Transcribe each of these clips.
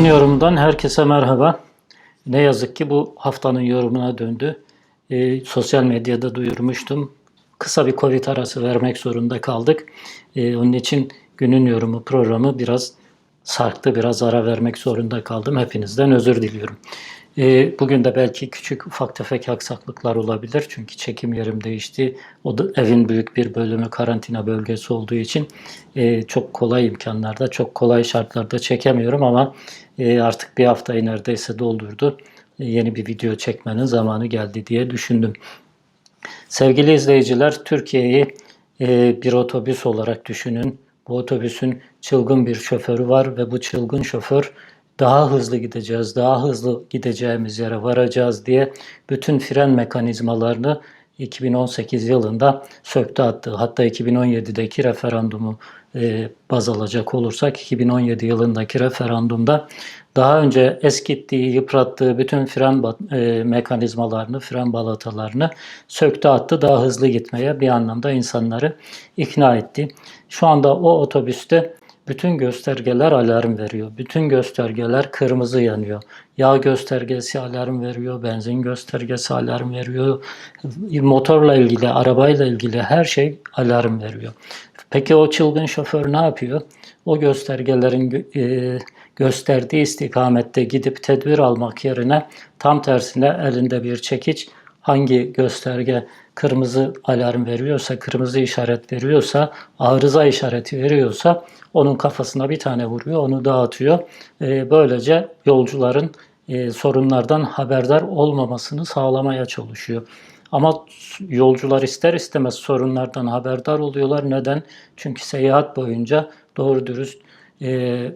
Günün yorumundan herkese merhaba. Ne yazık ki bu haftanın yorumuna döndü. Ee, sosyal medyada duyurmuştum. Kısa bir Covid arası vermek zorunda kaldık. Ee, onun için günün yorumu programı biraz sarktı, biraz ara vermek zorunda kaldım. Hepinizden özür diliyorum. Ee, bugün de belki küçük ufak tefek aksaklıklar olabilir. Çünkü çekim yerim değişti. O da evin büyük bir bölümü karantina bölgesi olduğu için e, çok kolay imkanlarda, çok kolay şartlarda çekemiyorum ama e, artık bir haftayı neredeyse doldurdu. E, yeni bir video çekmenin zamanı geldi diye düşündüm. Sevgili izleyiciler, Türkiye'yi e, bir otobüs olarak düşünün. Bu otobüsün çılgın bir şoförü var ve bu çılgın şoför daha hızlı gideceğiz, daha hızlı gideceğimiz yere varacağız diye bütün fren mekanizmalarını 2018 yılında söktü attı. Hatta 2017'deki referandumu e, baz alacak olursak 2017 yılındaki referandumda daha önce eskittiği, yıprattığı bütün fren e, mekanizmalarını, fren balatalarını söktü attı. Daha hızlı gitmeye bir anlamda insanları ikna etti. Şu anda o otobüste bütün göstergeler alarm veriyor. Bütün göstergeler kırmızı yanıyor. Yağ göstergesi alarm veriyor, benzin göstergesi alarm veriyor. Motorla ilgili, arabayla ilgili her şey alarm veriyor. Peki o çılgın şoför ne yapıyor? O göstergelerin gö- e, gösterdiği istikamette gidip tedbir almak yerine tam tersine elinde bir çekiç hangi gösterge kırmızı alarm veriyorsa, kırmızı işaret veriyorsa, arıza işareti veriyorsa onun kafasına bir tane vuruyor, onu dağıtıyor. E, böylece yolcuların e, sorunlardan haberdar olmamasını sağlamaya çalışıyor. Ama yolcular ister istemez sorunlardan haberdar oluyorlar. Neden? Çünkü seyahat boyunca doğru dürüst e,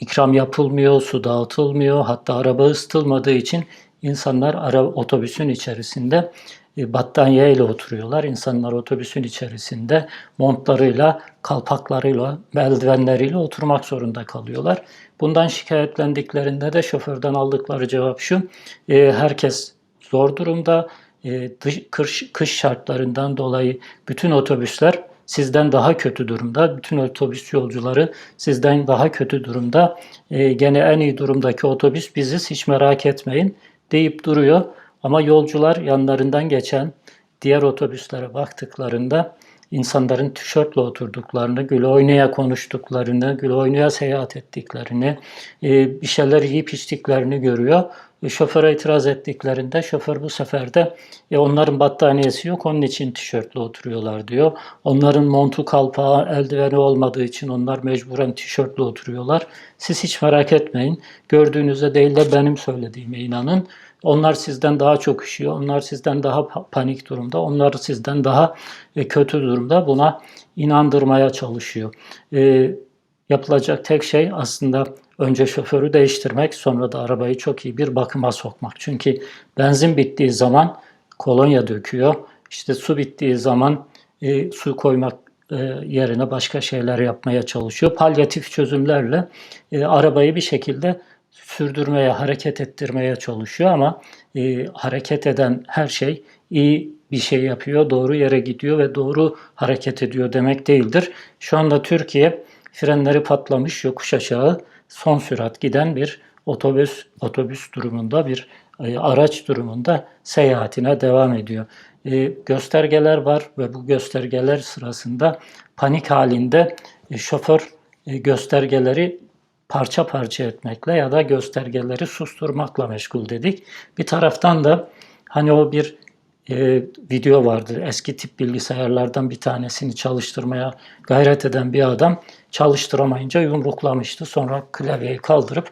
ikram yapılmıyor, su dağıtılmıyor. Hatta araba ısıtılmadığı için insanlar ara, otobüsün içerisinde e, battaniye ile oturuyorlar. İnsanlar otobüsün içerisinde montlarıyla, kalpaklarıyla, eldivenleriyle oturmak zorunda kalıyorlar. Bundan şikayetlendiklerinde de şoförden aldıkları cevap şu, e, herkes zor durumda, e, kış, kış şartlarından dolayı bütün otobüsler sizden daha kötü durumda. Bütün otobüs yolcuları sizden daha kötü durumda. Gene en iyi durumdaki otobüs biziz hiç merak etmeyin deyip duruyor. Ama yolcular yanlarından geçen diğer otobüslere baktıklarında insanların tişörtle oturduklarını, gül oynaya konuştuklarını, gül oynaya seyahat ettiklerini, e, bir şeyler yiyip içtiklerini görüyor. E, şoföre itiraz ettiklerinde şoför bu sefer de e, onların battaniyesi yok onun için tişörtle oturuyorlar diyor. Onların montu kalpağı eldiveni olmadığı için onlar mecburen tişörtle oturuyorlar. Siz hiç merak etmeyin. Gördüğünüzde değil de benim söylediğime inanın. Onlar sizden daha çok üşüyor. Onlar sizden daha panik durumda. Onlar sizden daha e, kötü durumda. Buna inandırmaya çalışıyor. E, yapılacak tek şey aslında önce şoförü değiştirmek, sonra da arabayı çok iyi bir bakıma sokmak. Çünkü benzin bittiği zaman kolonya döküyor. İşte su bittiği zaman e, su koymak e, yerine başka şeyler yapmaya çalışıyor. Palyatif çözümlerle e, arabayı bir şekilde sürdürmeye, hareket ettirmeye çalışıyor ama e, hareket eden her şey iyi bir şey yapıyor, doğru yere gidiyor ve doğru hareket ediyor demek değildir. Şu anda Türkiye frenleri patlamış, yokuş aşağı son sürat giden bir otobüs otobüs durumunda bir e, araç durumunda seyahatine devam ediyor. E, göstergeler var ve bu göstergeler sırasında panik halinde e, şoför e, göstergeleri parça parça etmekle ya da göstergeleri susturmakla meşgul dedik. Bir taraftan da hani o bir e, video vardı. Eski tip bilgisayarlardan bir tanesini çalıştırmaya gayret eden bir adam çalıştıramayınca yumruklamıştı. Sonra klavyeyi kaldırıp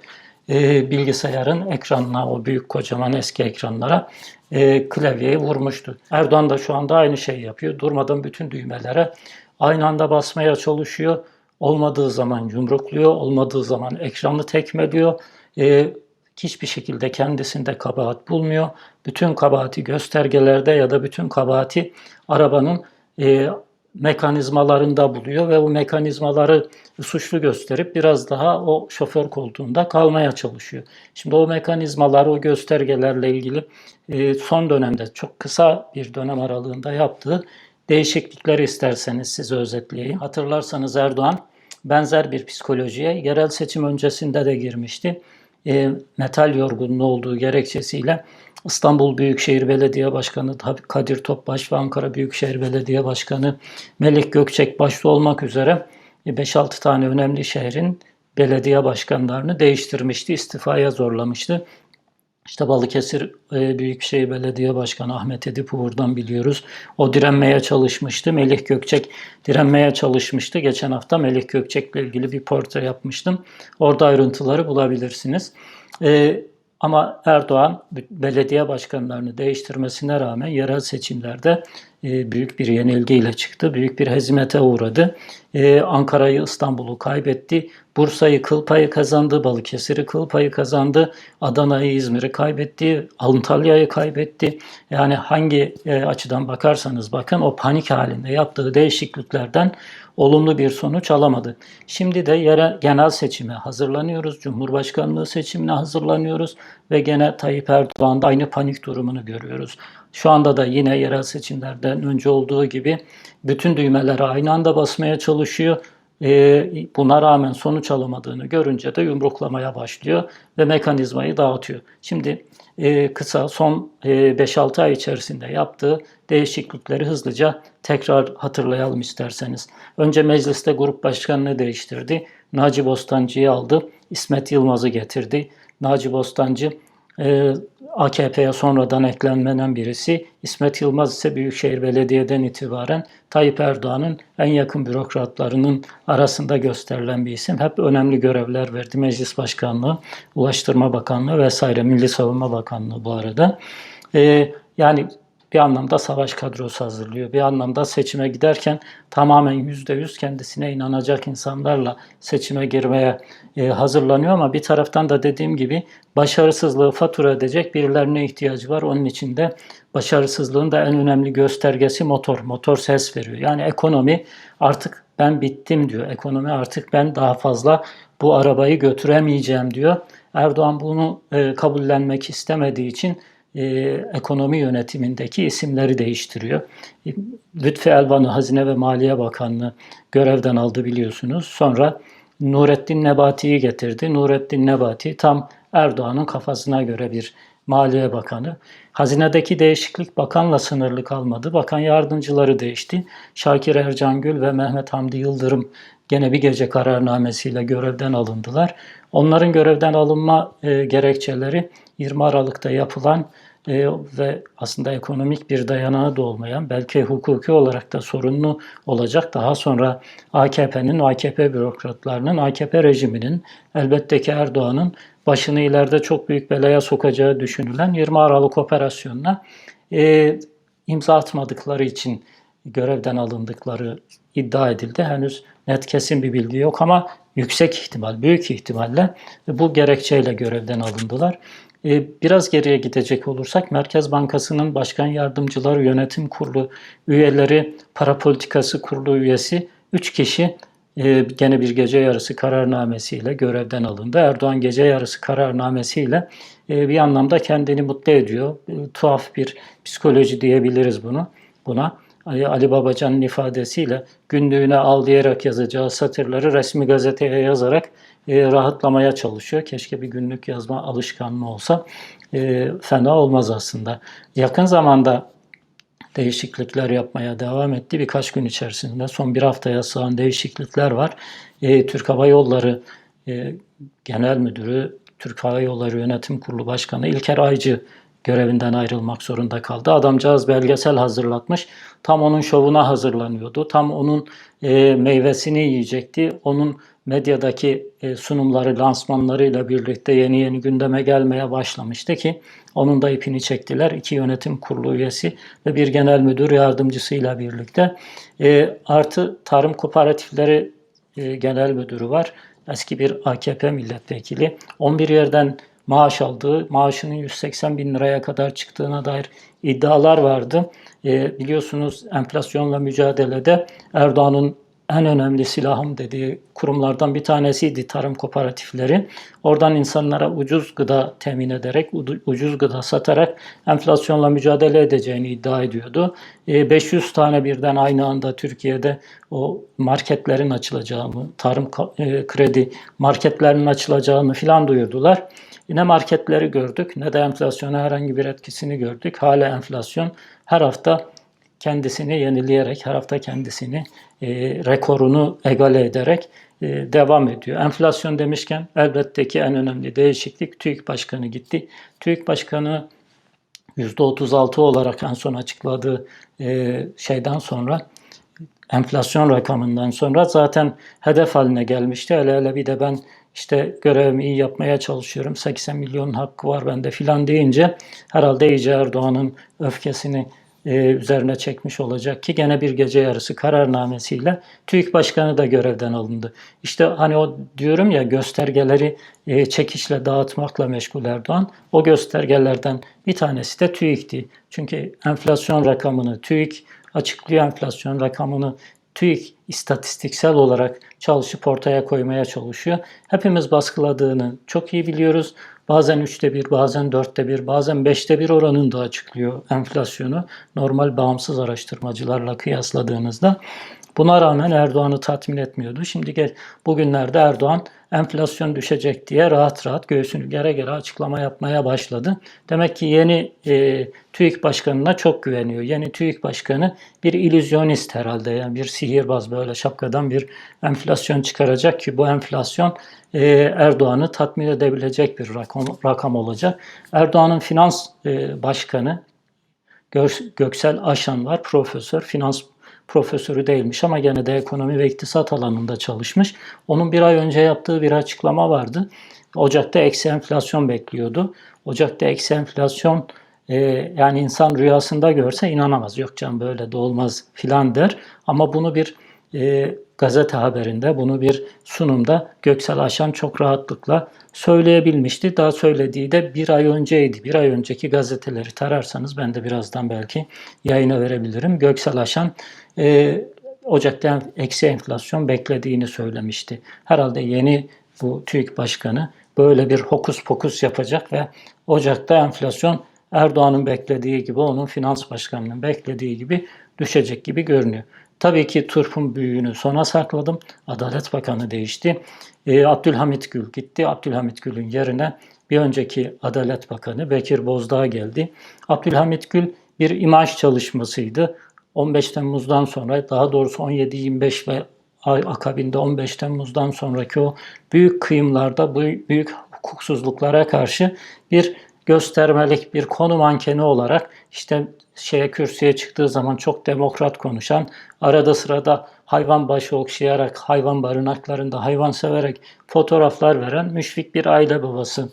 e, bilgisayarın ekranına, o büyük kocaman eski ekranlara e, klavyeyi vurmuştu. Erdoğan da şu anda aynı şeyi yapıyor. Durmadan bütün düğmelere aynı anda basmaya çalışıyor. Olmadığı zaman yumrukluyor, olmadığı zaman ekranı tekmeliyor. E, hiçbir şekilde kendisinde kabahat bulmuyor. Bütün kabahati göstergelerde ya da bütün kabahati arabanın e, mekanizmalarında buluyor ve bu mekanizmaları suçlu gösterip biraz daha o şoför koltuğunda kalmaya çalışıyor. Şimdi o mekanizmalar, o göstergelerle ilgili e, son dönemde çok kısa bir dönem aralığında yaptığı değişiklikleri isterseniz size özetleyeyim. Hatırlarsanız Erdoğan benzer bir psikolojiye yerel seçim öncesinde de girmişti. e, metal yorgunluğu olduğu gerekçesiyle İstanbul Büyükşehir Belediye Başkanı Kadir Topbaş ve Ankara Büyükşehir Belediye Başkanı Melik Gökçek başta olmak üzere 5-6 tane önemli şehrin belediye başkanlarını değiştirmişti, istifaya zorlamıştı. İşte Balıkesir e, Büyükşehir Belediye Başkanı Ahmet Edip Uğur'dan biliyoruz. O direnmeye çalışmıştı. Melih Gökçek direnmeye çalışmıştı. Geçen hafta Melih Gökçek'le ilgili bir portre yapmıştım. Orada ayrıntıları bulabilirsiniz. Ama Erdoğan belediye başkanlarını değiştirmesine rağmen yerel seçimlerde e, büyük bir yenilgiyle çıktı. Büyük bir hezimete uğradı. E, Ankara'yı, İstanbul'u kaybetti. Bursa'yı kıl payı kazandı. Balıkesir'i kıl payı kazandı. Adana'yı, İzmir'i kaybetti. Antalya'yı kaybetti. Yani hangi e, açıdan bakarsanız bakın o panik halinde yaptığı değişikliklerden olumlu bir sonuç alamadı. Şimdi de yere genel seçime hazırlanıyoruz. Cumhurbaşkanlığı seçimine hazırlanıyoruz ve gene Tayyip Erdoğan'da aynı panik durumunu görüyoruz. Şu anda da yine yerel seçimlerden önce olduğu gibi bütün düğmeleri aynı anda basmaya çalışıyor. Ee, buna rağmen sonuç alamadığını görünce de yumruklamaya başlıyor ve mekanizmayı dağıtıyor. Şimdi e, kısa son 5-6 e, ay içerisinde yaptığı değişiklikleri hızlıca tekrar hatırlayalım isterseniz. Önce mecliste grup başkanını değiştirdi. Naci Bostancı'yı aldı. İsmet Yılmaz'ı getirdi. Naci Bostancı e, AKP'ye sonradan eklenmenen birisi. İsmet Yılmaz ise Büyükşehir Belediye'den itibaren Tayyip Erdoğan'ın en yakın bürokratlarının arasında gösterilen bir isim. Hep önemli görevler verdi. Meclis Başkanlığı, Ulaştırma Bakanlığı vesaire, Milli Savunma Bakanlığı bu arada. Ee, yani bir anlamda savaş kadrosu hazırlıyor. Bir anlamda seçime giderken tamamen yüzde yüz kendisine inanacak insanlarla seçime girmeye e, hazırlanıyor ama bir taraftan da dediğim gibi başarısızlığı fatura edecek birilerine ihtiyacı var. Onun için de başarısızlığın da en önemli göstergesi motor. Motor ses veriyor. Yani ekonomi artık ben bittim diyor. Ekonomi artık ben daha fazla bu arabayı götüremeyeceğim diyor. Erdoğan bunu e, kabullenmek istemediği için e, ekonomi yönetimindeki isimleri değiştiriyor. Lütfi Elvan'ı Hazine ve Maliye Bakanlığı görevden aldı biliyorsunuz. Sonra Nurettin Nebati'yi getirdi. Nurettin Nebati tam Erdoğan'ın kafasına göre bir Maliye Bakanı. Hazinedeki değişiklik bakanla sınırlı kalmadı. Bakan yardımcıları değişti. Şakir Ercangül ve Mehmet Hamdi Yıldırım gene bir gece kararnamesiyle görevden alındılar. Onların görevden alınma e, gerekçeleri 20 Aralık'ta yapılan e, ve aslında ekonomik bir dayanağı da olmayan, belki hukuki olarak da sorunlu olacak. Daha sonra AKP'nin, AKP bürokratlarının, AKP rejiminin, elbette ki Erdoğan'ın başını ileride çok büyük belaya sokacağı düşünülen 20 Aralık operasyonuna e, imza atmadıkları için görevden alındıkları iddia edildi. Henüz net kesin bir bilgi yok ama yüksek ihtimal, büyük ihtimalle bu gerekçeyle görevden alındılar. Ee, biraz geriye gidecek olursak Merkez Bankası'nın başkan yardımcıları, yönetim kurulu üyeleri, para politikası kurulu üyesi 3 kişi e, gene bir gece yarısı kararnamesiyle görevden alındı. Erdoğan gece yarısı kararnamesiyle e, bir anlamda kendini mutlu ediyor. E, tuhaf bir psikoloji diyebiliriz bunu buna. Ali Babacan'ın ifadesiyle günlüğüne al diyerek yazacağı satırları resmi gazeteye yazarak e, rahatlamaya çalışıyor. Keşke bir günlük yazma alışkanlığı olsa e, fena olmaz aslında. Yakın zamanda değişiklikler yapmaya devam etti. Birkaç gün içerisinde son bir haftaya sığan değişiklikler var. E, Türk Hava Yolları e, Genel Müdürü, Türk Hava Yolları Yönetim Kurulu Başkanı İlker Aycı görevinden ayrılmak zorunda kaldı. Adamcağız belgesel hazırlatmış. Tam onun şovuna hazırlanıyordu. Tam onun e, meyvesini yiyecekti. Onun medyadaki e, sunumları, lansmanlarıyla birlikte yeni yeni gündeme gelmeye başlamıştı ki onun da ipini çektiler. İki yönetim kurulu üyesi ve bir genel müdür yardımcısıyla birlikte. E, artı tarım kooperatifleri e, genel müdürü var. Eski bir AKP milletvekili. 11 yerden maaş aldığı, maaşının 180 bin liraya kadar çıktığına dair iddialar vardı. E, biliyorsunuz enflasyonla mücadelede Erdoğan'ın en önemli silahım dediği kurumlardan bir tanesiydi tarım kooperatifleri. Oradan insanlara ucuz gıda temin ederek, ucuz gıda satarak enflasyonla mücadele edeceğini iddia ediyordu. 500 e, tane birden aynı anda Türkiye'de o marketlerin açılacağını, tarım e, kredi marketlerinin açılacağını filan duyurdular. Ne marketleri gördük ne de enflasyona herhangi bir etkisini gördük. Hala enflasyon her hafta kendisini yenileyerek, her hafta kendisini e, rekorunu egale ederek e, devam ediyor. Enflasyon demişken elbette ki en önemli değişiklik TÜİK Başkanı gitti. TÜİK Başkanı %36 olarak en son açıkladığı e, şeyden sonra enflasyon rakamından sonra zaten hedef haline gelmişti. Hele hele bir de ben işte görevimi iyi yapmaya çalışıyorum. 80 milyon hakkı var bende filan deyince herhalde iyice Erdoğan'ın öfkesini e, üzerine çekmiş olacak ki gene bir gece yarısı kararnamesiyle TÜİK Başkanı da görevden alındı. İşte hani o diyorum ya göstergeleri e, çekişle dağıtmakla meşgul Erdoğan. O göstergelerden bir tanesi de TÜİK'ti. Çünkü enflasyon rakamını TÜİK açıklıyor enflasyon rakamını TÜİK istatistiksel olarak çalışıp ortaya koymaya çalışıyor. Hepimiz baskıladığını çok iyi biliyoruz. Bazen üçte bir, bazen dörtte bir, bazen beşte bir oranında açıklıyor enflasyonu. Normal bağımsız araştırmacılarla kıyasladığınızda. Buna rağmen Erdoğan'ı tatmin etmiyordu. Şimdi gel, bugünlerde Erdoğan enflasyon düşecek diye rahat rahat göğsünü gere gere açıklama yapmaya başladı. Demek ki yeni e, TÜİK Başkanı'na çok güveniyor. Yeni TÜİK Başkanı bir illüzyonist herhalde. Yani bir sihirbaz böyle şapkadan bir enflasyon çıkaracak ki bu enflasyon e, Erdoğan'ı tatmin edebilecek bir rakam, rakam olacak. Erdoğan'ın finans e, başkanı Göksel Aşan var, profesör, finans profesörü değilmiş ama gene de ekonomi ve iktisat alanında çalışmış. Onun bir ay önce yaptığı bir açıklama vardı. Ocak'ta eksi enflasyon bekliyordu. Ocak'ta eksi enflasyon e, yani insan rüyasında görse inanamaz. Yok canım böyle de olmaz filan der. Ama bunu bir e, gazete haberinde, bunu bir sunumda Göksel Aşan çok rahatlıkla söyleyebilmişti. Daha söylediği de bir ay önceydi. Bir ay önceki gazeteleri tararsanız ben de birazdan belki yayına verebilirim. Göksel Aşan e, Ocak'ta eksi enflasyon beklediğini söylemişti. Herhalde yeni bu TÜİK Başkanı böyle bir hokus pokus yapacak ve Ocak'ta enflasyon Erdoğan'ın beklediği gibi, onun finans başkanının beklediği gibi düşecek gibi görünüyor. Tabii ki turpun büyüğünü sona sakladım. Adalet Bakanı değişti. E, Abdülhamit Gül gitti. Abdülhamit Gül'ün yerine bir önceki Adalet Bakanı Bekir Bozdağ geldi. Abdülhamit Gül bir imaj çalışmasıydı. 15 Temmuz'dan sonra daha doğrusu 17-25 ve akabinde 15 Temmuz'dan sonraki o büyük kıyımlarda, büyük hukuksuzluklara karşı bir göstermelik bir konu mankeni olarak işte şeye kürsüye çıktığı zaman çok demokrat konuşan, arada sırada hayvan başı okşayarak, hayvan barınaklarında hayvan severek fotoğraflar veren, müşfik bir aile babası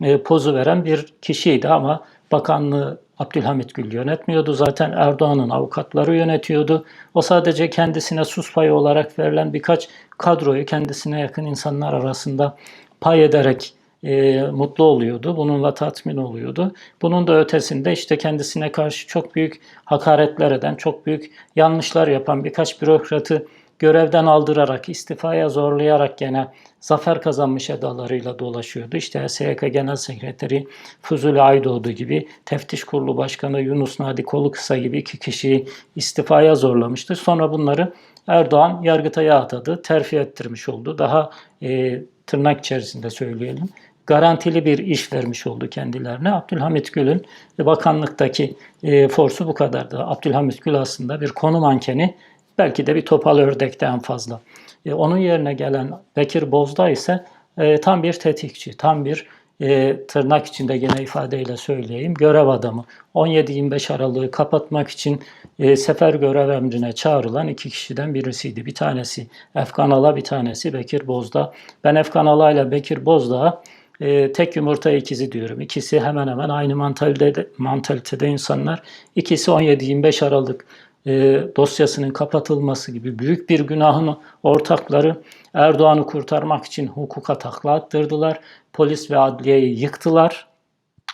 e, pozu veren bir kişiydi ama bakanlığı Abdülhamit Gül yönetmiyordu. Zaten Erdoğan'ın avukatları yönetiyordu. O sadece kendisine sus payı olarak verilen birkaç kadroyu kendisine yakın insanlar arasında pay ederek e, mutlu oluyordu. Bununla tatmin oluyordu. Bunun da ötesinde işte kendisine karşı çok büyük hakaretler eden, çok büyük yanlışlar yapan birkaç bürokratı görevden aldırarak, istifaya zorlayarak gene zafer kazanmış edalarıyla dolaşıyordu. İşte SYK Genel Sekreteri Fuzuli Aydoğdu gibi, Teftiş Kurulu Başkanı Yunus Nadi Kolukısa gibi iki kişiyi istifaya zorlamıştı. Sonra bunları Erdoğan Yargıtay'a atadı, terfi ettirmiş oldu. Daha e, tırnak içerisinde söyleyelim garantili bir iş vermiş oldu kendilerine. Abdülhamit Gül'ün bakanlıktaki e, forsu bu kadardı. Abdülhamit Gül aslında bir konu mankeni, belki de bir topal ördekten fazla. E, onun yerine gelen Bekir Bozdağ ise e, tam bir tetikçi, tam bir e, tırnak içinde gene ifadeyle söyleyeyim, görev adamı. 17-25 Aralık'ı kapatmak için e, sefer görev emrine çağrılan iki kişiden birisiydi. Bir tanesi Efkan Ala, bir tanesi Bekir Bozdağ. Ben Efkan Ala ile Bekir Bozdağ'a e, tek yumurta ikizi diyorum. İkisi hemen hemen aynı mantalitede, mantalitede insanlar. İkisi 17-25 Aralık e, dosyasının kapatılması gibi büyük bir günahın ortakları Erdoğan'ı kurtarmak için hukuka takla attırdılar. Polis ve adliyeyi yıktılar.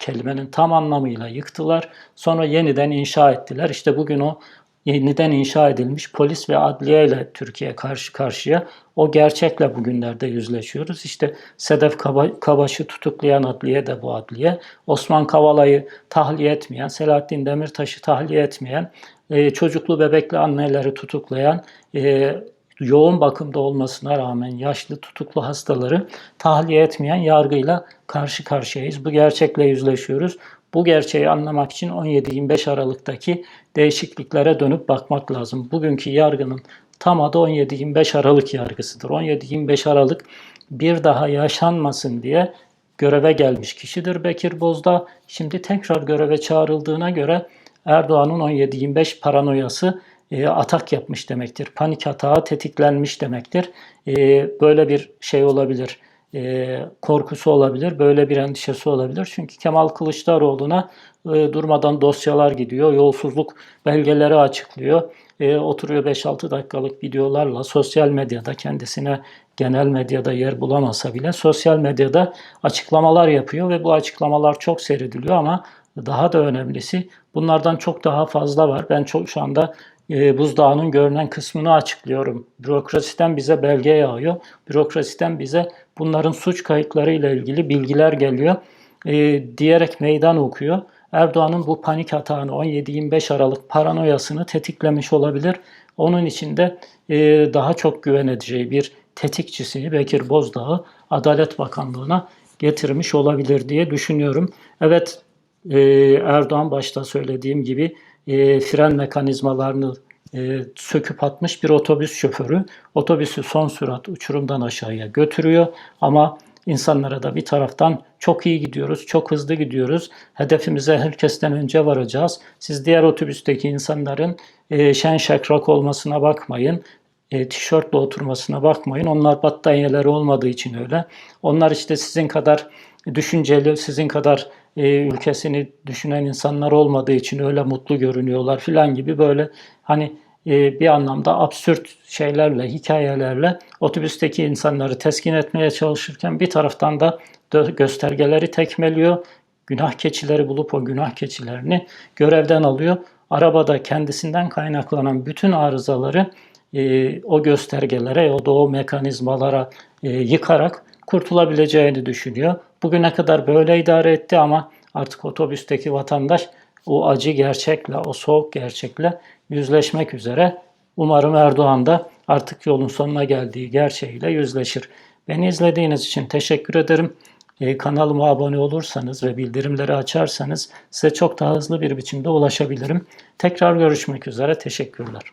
Kelimenin tam anlamıyla yıktılar. Sonra yeniden inşa ettiler. İşte bugün o yeniden inşa edilmiş polis ve adliye ile Türkiye karşı karşıya o gerçekle bugünlerde yüzleşiyoruz. İşte Sedef Kabaş'ı tutuklayan adliye de bu adliye. Osman Kavala'yı tahliye etmeyen, Selahattin Demirtaş'ı tahliye etmeyen, e, çocuklu bebekli anneleri tutuklayan, e, yoğun bakımda olmasına rağmen yaşlı tutuklu hastaları tahliye etmeyen yargıyla karşı karşıyayız. Bu gerçekle yüzleşiyoruz. Bu gerçeği anlamak için 17-25 Aralık'taki değişikliklere dönüp bakmak lazım. Bugünkü yargının tam adı 17-25 Aralık yargısıdır. 17-25 Aralık bir daha yaşanmasın diye göreve gelmiş kişidir Bekir Bozdağ. Şimdi tekrar göreve çağrıldığına göre Erdoğan'ın 17-25 paranoyası e, atak yapmış demektir. Panik hata tetiklenmiş demektir. E, böyle bir şey olabilir. E, korkusu olabilir. Böyle bir endişesi olabilir. Çünkü Kemal Kılıçdaroğlu'na e, durmadan dosyalar gidiyor. Yolsuzluk belgeleri açıklıyor. E, oturuyor 5-6 dakikalık videolarla sosyal medyada kendisine genel medyada yer bulamasa bile sosyal medyada açıklamalar yapıyor ve bu açıklamalar çok seyrediliyor ama daha da önemlisi bunlardan çok daha fazla var. Ben çok şu anda e, buzdağının görünen kısmını açıklıyorum. Bürokrasiden bize belge yağıyor. Bürokrasiden bize bunların suç kayıtları ile ilgili bilgiler geliyor. E, diyerek meydan okuyor. Erdoğan'ın bu panik atağını 17-25 Aralık paranoyasını tetiklemiş olabilir. Onun için de e, daha çok güven edeceği bir tetikçisini Bekir Bozdağ'ı Adalet Bakanlığı'na getirmiş olabilir diye düşünüyorum. Evet e, Erdoğan başta söylediğim gibi e, fren mekanizmalarını e, söküp atmış bir otobüs şoförü. Otobüsü son sürat uçurumdan aşağıya götürüyor ama insanlara da bir taraftan çok iyi gidiyoruz, çok hızlı gidiyoruz. Hedefimize herkesten önce varacağız. Siz diğer otobüsteki insanların e, şen şakrak olmasına bakmayın e, tişörtle oturmasına bakmayın. Onlar battaniyeleri olmadığı için öyle. Onlar işte sizin kadar düşünceli, sizin kadar e, ülkesini düşünen insanlar olmadığı için öyle mutlu görünüyorlar filan gibi böyle hani e, bir anlamda absürt şeylerle, hikayelerle otobüsteki insanları teskin etmeye çalışırken bir taraftan da göstergeleri tekmeliyor. Günah keçileri bulup o günah keçilerini görevden alıyor. Arabada kendisinden kaynaklanan bütün arızaları e, o göstergelere, o o mekanizmalara e, yıkarak kurtulabileceğini düşünüyor. Bugüne kadar böyle idare etti ama artık otobüsteki vatandaş o acı gerçekle, o soğuk gerçekle yüzleşmek üzere. Umarım Erdoğan da artık yolun sonuna geldiği gerçeğiyle yüzleşir. Beni izlediğiniz için teşekkür ederim. Ee, kanalıma abone olursanız ve bildirimleri açarsanız size çok daha hızlı bir biçimde ulaşabilirim. Tekrar görüşmek üzere. Teşekkürler.